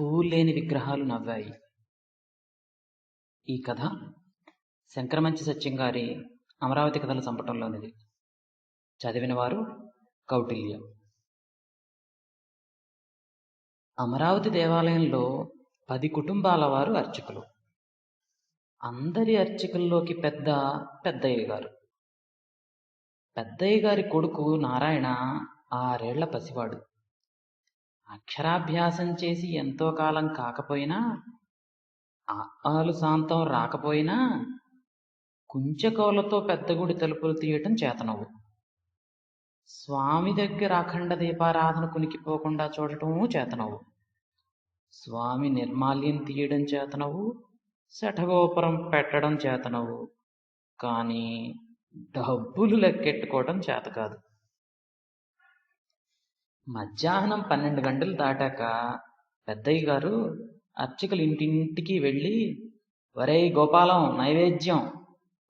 పూలేని విగ్రహాలు నవ్వాయి. ఈ కథ శంకరమంచి సత్యం గారి అమరావతి కథల సంపటంలోనిది చదివిన వారు కౌటిల్య. అమరావతి దేవాలయంలో పది కుటుంబాల వారు అర్చకులు. అందరి అర్చకుల్లోకి పెద్ద పెద్దయ్య గారు. పెద్దయ్య గారి కొడుకు నారాయణ ఆరేళ్ళ పసివాడు. అక్షరాభ్యాసం చేసి ఎంతో కాలం కాకపోయినా ఆలు శాంతం రాకపోయినా కుంచెకోలతో పెద్ద గుడి తలుపులు తీయటం చేతనవు స్వామి దగ్గర అఖండ దీపారాధన కునికిపోకుండా చూడటము చేతనవు స్వామి నిర్మాల్యం తీయడం చేతనవు శఠగోపురం పెట్టడం చేతనవు కానీ డబ్బులు లెక్కెట్టుకోవటం చేత కాదు. మధ్యాహ్నం పన్నెండు గంటలు దాటాక పెద్దయ్య గారు అర్చకులు ఇంటింటికి వెళ్ళి వరే గోపాలం నైవేద్యం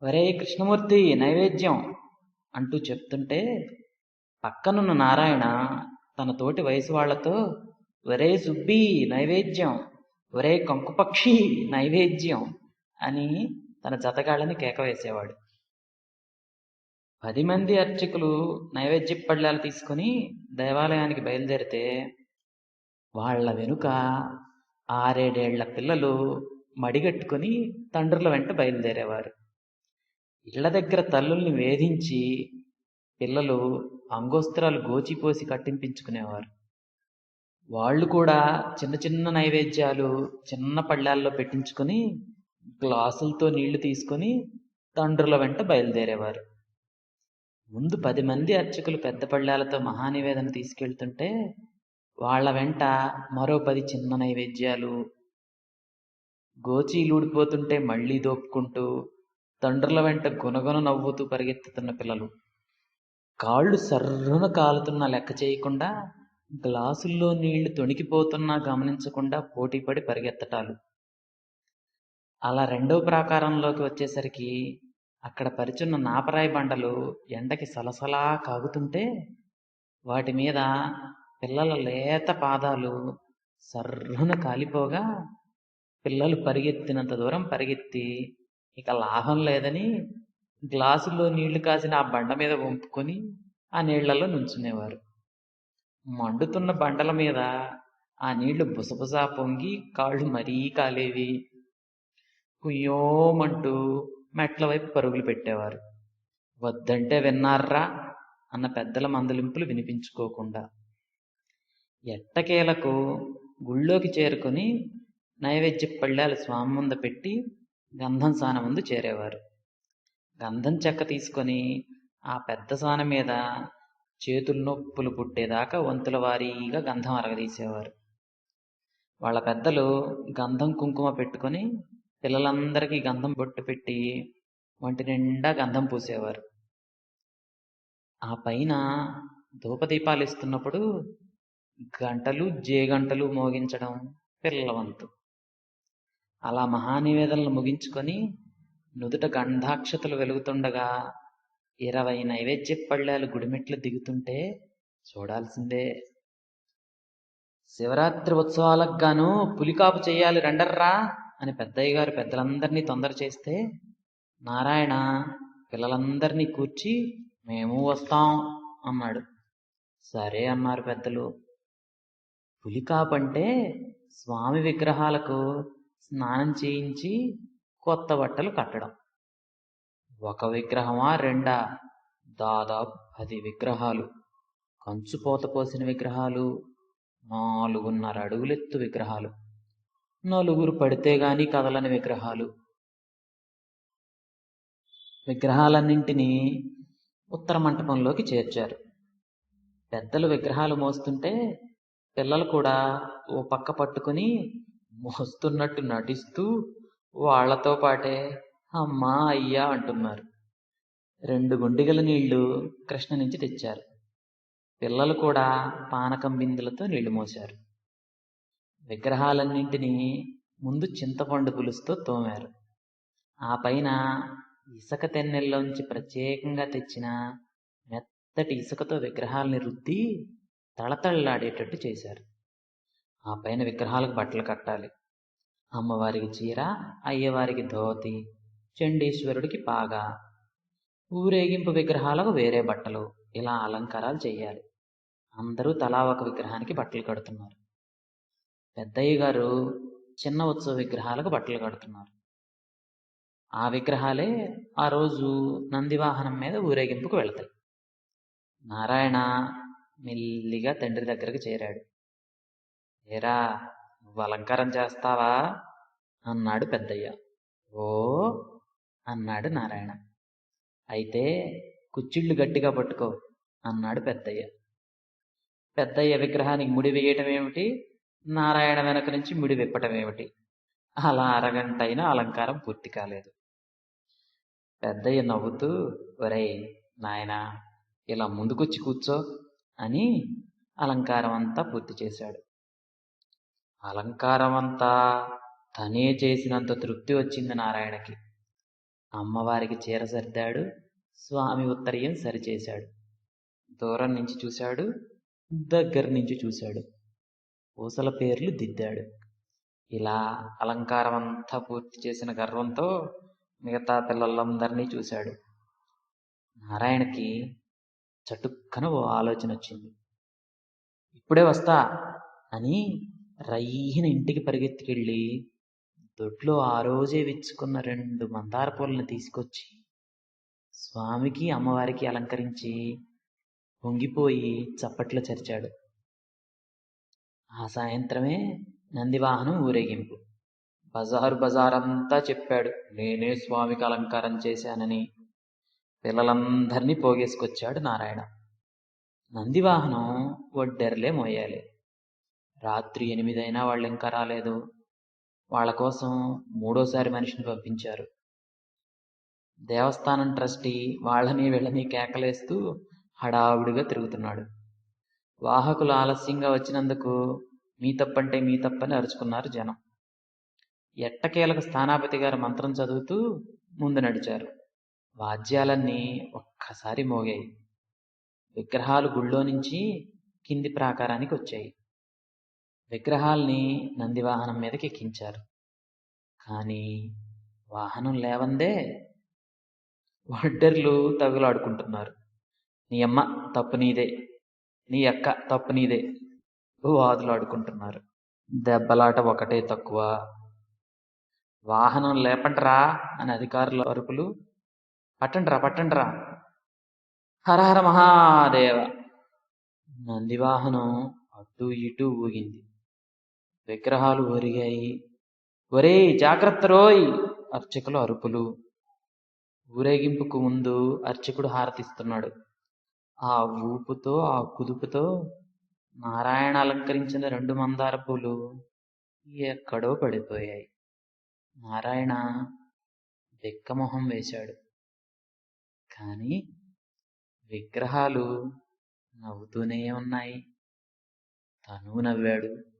వరే కృష్ణమూర్తి నైవేద్యం అంటూ చెప్తుంటే పక్కనున్న నారాయణ తన తోటి వయసు వాళ్ళతో వరే సుబ్బి నైవేద్యం ఒరే కంకుపక్షి నైవేద్యం అని తన జతగాళ్ళని కేక వేసేవాడు పది మంది అర్చకులు నైవేద్య పళ్ళాలు తీసుకొని దేవాలయానికి బయలుదేరితే వాళ్ళ వెనుక ఆరేడేళ్ళ పిల్లలు మడిగట్టుకొని తండ్రుల వెంట బయలుదేరేవారు. ఇళ్ళ దగ్గర తల్లుల్ని వేధించి పిల్లలు అంగోస్త్రాలు గోచిపోసి కట్టింపించుకునేవారు. వాళ్ళు కూడా చిన్న చిన్న నైవేద్యాలు చిన్న పళ్ళాల్లో పెట్టించుకొని గ్లాసులతో నీళ్ళు తీసుకొని తండ్రుల వెంట బయలుదేరేవారు. ముందు పది మంది అర్చకులు పెద్ద పళ్ళాలతో మహానివేదన తీసుకెళ్తుంటే వాళ్ళ వెంట మరో పది చిన్న నైవేద్యాలు. గోచీలూడిపోతుంటే మళ్ళీ దోపుకుంటూ తండ్రుల వెంట గునగున నవ్వుతూ పరిగెత్తుతున్న పిల్లలు. కాళ్ళు సర్రున కాలుతున్న లెక్క చేయకుండా గ్లాసుల్లో నీళ్ళు తొణికిపోతున్నా గమనించకుండా పోటీపడి పరిగెత్తటాలు. అలా రెండవ ప్రాకారంలోకి వచ్చేసరికి అక్కడ పరిచున్న నాపరాయి బండలు ఎండకి సలసలా కాగుతుంటే వాటి మీద పిల్లల లేత పాదాలు సర్రున కాలిపోగా పిల్లలు పరిగెత్తినంత దూరం పరిగెత్తి ఇక లాభం లేదని గ్లాసులో నీళ్ళు కాసిన ఆ బండ మీద వంపుకొని ఆ నీళ్ళలో నుంచునేవారు. మండుతున్న బండల మీద ఆ నీళ్ళు బుసబుసా పొంగి కాళ్ళు మరీ కాలేవి. కుయ్యోమంటూ మెట్ల వైపు పరుగులు పెట్టేవారు. వద్దంటే విన్నారా అన్న పెద్దల మందలింపులు వినిపించుకోకుండా. ఎట్టకేలకు గుళ్ళోకి చేరుకొని నైవేద్య పళ్ళాలు స్వామి ముందు పెట్టి గంధం సాన ముందు చేరేవారు. గంధం చెక్క తీసుకొని ఆ పెద్ద సాన మీద చేతులు నొప్పులు పుట్టేదాకా వంతుల వారీగా గంధం అరగదీసేవారు. వాళ్ళ పెద్దలు గంధం కుంకుమ పెట్టుకొని పిల్లలందరికీ గంధం బొట్టు పెట్టి వంటి నిండా గంధం పూసేవారు. ఆ పైన ధూపదీపాలు ఇస్తున్నప్పుడు గంటలు జేగంటలు మోగించడం పిల్లల వంతు అలా మహానివేదనలు ముగించుకొని నుదుట గంధాక్షతలు వెలుగుతుండగా ఇరవై నైవేద్య పళ్ళాలు గుడిమెట్లు దిగుతుంటే చూడాల్సిందే. శివరాత్రి ఉత్సవాలకు గాను పులికాపు చేయాలి రండర్రా! అని పెద్దయ్య గారు పెద్దలందరినీ తొందర చేస్తే నారాయణ పిల్లలందరినీ కూర్చి మేము వస్తాం అన్నాడు. సరే అన్నారు పెద్దలు. పులికాపంటే స్వామి విగ్రహాలకు స్నానం చేయించి కొత్త బట్టలు కట్టడం. ఒక విగ్రహమా రెండా? దాదాపు పది విగ్రహాలు. కంచుపోత పోసిన విగ్రహాలు నాలుగున్నర అడుగులెత్తు విగ్రహాలు. నలుగురు పడితే గాని కదలని విగ్రహాలు. విగ్రహాలన్నింటినీ ఉత్తర మంటపంలోకి చేర్చారు. పెద్దలు విగ్రహాలు మోస్తుంటే పిల్లలు కూడా ఓ పక్క పట్టుకుని మోస్తున్నట్టు నటిస్తూ వాళ్ళతో పాటే అమ్మా అయ్యా అంటున్నారు. రెండు గుండిగల నీళ్ళు కృష్ణ నుంచి తెచ్చారు. పిల్లలు కూడా పానకం బిందులతో నీళ్ళు మోశారు. విగ్రహాలన్నింటినీ ముందు చింతపండు పులుసుతో తోమారు. ఆ పైన ఇసుక తెన్నెల్లోంచి ప్రత్యేకంగా తెచ్చిన మెత్తటి ఇసుకతో విగ్రహాల్ని రుద్ది తళతళలాడేటట్టు చేశారు. ఆ పైన విగ్రహాలకు బట్టలు కట్టాలి. అమ్మవారికి చీర అయ్యవారికి ధోతి చండీశ్వరుడికి పాగా. ఊరేగింపు విగ్రహాలకు వేరే బట్టలు ఇలా అలంకారాలు చేయాలి. అందరూ తలా ఒక విగ్రహానికి బట్టలు కడుతున్నారు. పెద్దయ్య గారు చిన్న ఉత్సవ విగ్రహాలకు బట్టలు కడుతున్నారు. ఆ విగ్రహాలే ఆ రోజు నందివాహనం మీద ఊరేగింపుకు వెళతాయి. నారాయణ మెల్లిగా తండ్రి దగ్గరకు చేరాడు. ఏరా నువ్వు అలంకారం చేస్తావా? అన్నాడు పెద్దయ్య. ఓ అన్నాడు నారాయణ. అయితే కుచ్చిళ్ళు గట్టిగా పట్టుకో అన్నాడు పెద్దయ్య. పెద్దయ్య విగ్రహానికి ముడి వేయటం ఏమిటి? నారాయణ వెనక నుంచి ముడి విప్పటం ఏమిటి? అలా అరగంట అయినా అలంకారం పూర్తి కాలేదు. పెద్దయ్య నవ్వుతూ ఒరేయ్ నాయనా ఇలా ముందుకొచ్చి కూర్చో అని అలంకారం అంతా పూర్తి చేశాడు. అలంకారం అంతా తనే చేసినంత తృప్తి వచ్చింది నారాయణకి. అమ్మవారికి చీర సర్దాడు స్వామి ఉత్తరీయం సరిచేశాడు. దూరం నుంచి చూశాడు దగ్గర నుంచి చూశాడు. పూసల పేర్లు దిద్దాడు. ఇలా అలంకారం అంతా పూర్తి చేసిన గర్వంతో మిగతా పిల్లలందరినీ చూశాడు. నారాయణకి చటుక్కన ఓ ఆలోచన వచ్చింది. ఇప్పుడే వస్తా అని రయ్యిన ఇంటికి పరిగెత్తుకెళ్ళి దొడ్లో ఆ రోజే విచ్చుకున్న రెండు మందార పూలను తీసుకొచ్చి స్వామికి అమ్మవారికి అలంకరించి పొంగిపోయి చప్పట్లు చరిచాడు. ఆ సాయంత్రమే నందివాహనం ఊరేగింపు. బజారు బజారంతా చెప్పాడు. నేనే స్వామికి అలంకారం చేశానని. పిల్లలందరినీ పోగేసుకొచ్చాడు నారాయణ. నందివాహనం ఒడ్డెరలే మోయాలి. రాత్రి ఎనిమిదైనా వాళ్ళు ఇంకా రాలేదు. వాళ్ళ కోసం మూడోసారి మనిషిని పంపించారు. దేవస్థానం ట్రస్టీ వాళ్ళని వీళ్ళని కేకలేస్తూ హడావుడిగా తిరుగుతున్నాడు. వాహకులు ఆలస్యంగా వచ్చినందుకు మీ తప్పంటే మీ తప్పని అరుచుకున్నారు జనం. ఎట్టకేలకు స్థానాపతి గారు మంత్రం చదువుతూ ముందు నడిచారు. వాద్యాలన్నీ ఒక్కసారి మోగాయి. విగ్రహాలు గుళ్ళో నుంచి కింది ప్రాకారానికి వచ్చాయి. విగ్రహాల్ని నందివాహనం మీదకి ఎక్కించారు. కానీ వాహనం లేవందే వడ్డర్లు తగులాడుకుంటున్నారు. నీ అమ్మ తప్పు నీదే. నీ అక్క తప్పు నీదే. వాదులాడుకుంటున్నారు దెబ్బలాట ఒకటే తక్కువ. వాహనం లేపండ్రా అని అధికారుల అరుపులు. పట్టండిరా పట్టండిరా. హరహర మహాదేవ. నందివాహనం అటు ఇటు ఊగింది. విగ్రహాలు ఒరిగాయి. ఒరేయ్ జాగ్రత్త రోయ్! అర్చకులు అరుపులు. ఊరేగింపుకు ముందు అర్చకుడు హారతిస్తున్నాడు. ఆ ఊపుతో ఆ కుదుపుతో నారాయణ అలంకరించిన రెండు మందార పూలు ఎక్కడో పడిపోయాయి. నారాయణ బిక్కమొహం వేశాడు. కానీ విగ్రహాలు నవ్వుతూనే ఉన్నాయి. తను నవ్వాడు.